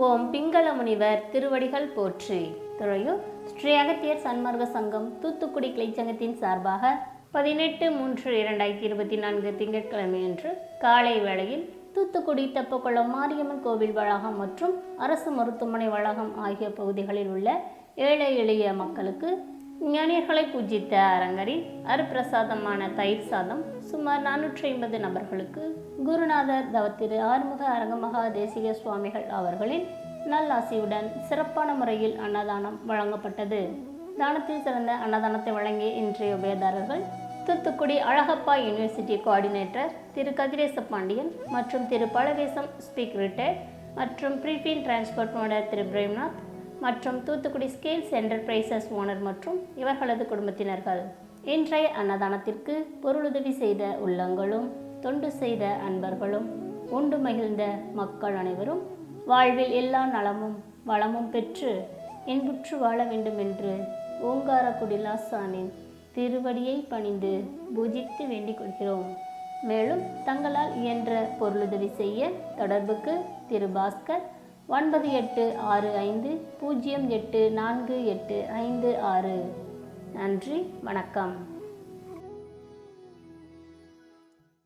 ஓம் பிங்கள முனிவர் திருவடிகள் போற்றி. துறையூர் ஸ்ரீ அகத்தியர் சன்மார்க்க சங்கம் தூத்துக்குடி கிளைச்சங்கத்தின் சார்பாக பதினெட்டு மூன்று இரண்டாயிரத்தி இருபத்தி நான்கு திங்கட்கிழமையன்று காலை வேளையில் தூத்துக்குடி தெப்பக்குளம் மாரியம்மன் கோவில் வளாகம் மற்றும் அரசு மருத்துவமனை வளாகம் ஆகிய பகுதிகளில் உள்ள ஏழை எளிய மக்களுக்கு ஞானியர்களை பூஜித்த அரங்கரின் அருப்பிரசாதமான தயிர் சாதம் சுமார் நானூற்றி ஐம்பது நபர்களுக்கு குருநாதர் தவத்திரு ஆறுமுக அரங்கமகா தேசிக சுவாமிகள் அவர்களின் நல்லாசியுடன் சிறப்பான முறையில் அன்னதானம் வழங்கப்பட்டது. தானத்தில் சிறந்த அன்னதானத்தை வழங்கிய இன்றைய உபயதாரர்கள் தூத்துக்குடி அழகப்பா யூனிவர்சிட்டி கோஆர்டினேட்டர் திரு கதிரேச பாண்டியன் மற்றும் திரு பழவேசம் ஸ்பீக் ரிட்டையர்ட் மற்றும் ப்ரீஃபீன் டிரான்ஸ்போர்ட் ஓனர் திரு பிரேம்நாத் மற்றும் தூத்துக்குடி ஸ்கேல்ஸ் என்டர்பிரைசஸ் ஓனர் மற்றும் இவர்களது குடும்பத்தினர்கள். இன்றைய அன்னதானத்திற்கு பொருளுதவி செய்த உள்ளங்களும் தொண்டு செய்த அன்பர்களும் உண்டு மகிழ்ந்த மக்கள் அனைவரும் வாழ்வில் எல்லா நலமும் வளமும் பெற்று இன்புற்று வாழ வேண்டும் என்று ஓங்காரக்குடி லாசானின் திருவடியை பணிந்து பூஜித்து வேண்டிக் கொள்கிறோம். மேலும் தங்களால் இயன்ற பொருளுதவி செய்ய தொடர்புக்கு திரு பாஸ்கர் ஒன்பது எட்டு ஆறு ஐந்து பூஜ்ஜியம் எட்டு நான்கு எட்டு ஐந்து ஆறு. நன்றி வணக்கம்.